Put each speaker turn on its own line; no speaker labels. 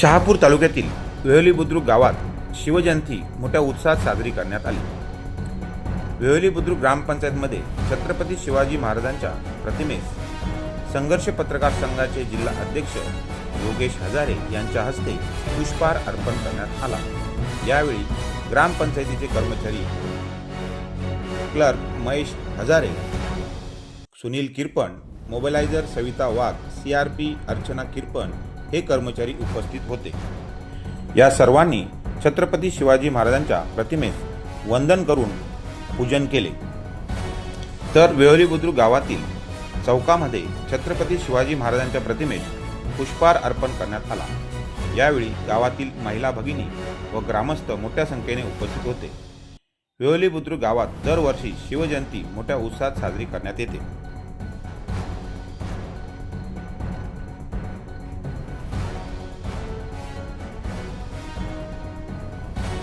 शहापूर तालुक्यातील वेहली बुद्रुक गावात शिवजयंती मोठ्या उत्साहात साजरी करण्यात आली. वेहली बुद्रुक ग्रामपंचायतमध्ये छत्रपती शिवाजी महाराजांच्या प्रतिमेस संघर्ष पत्रकार संघाचे जिल्हा अध्यक्ष योगेश हजारे यांच्या हस्ते पुष्पहार अर्पण करण्यात आला. यावेळी ग्रामपंचायतीचे कर्मचारी clerk Mahesh Hazare Sunil Kirpan mobiliser Savita Wagh C R P Archana Kirpan हे कर्मचारी उपस्थित होते. या सर्वांनी छत्रपती शिवाजी महाराजांच्या प्रतिमेस वंदन करून पूजन केले. तर वेहली बुद्रुक गावातील चौकामध्ये छत्रपती शिवाजी महाराजांच्या प्रतिमेस पुष्पहार अर्पण करण्यात आला. यावेळी गावातील महिला भगिनी व ग्रामस्थ मोठ्या संख्येने उपस्थित होते. वेहली बुद्रुक गावात दरवर्षी शिवजयंती मोठ्या उत्साहात साजरी करण्यात येते.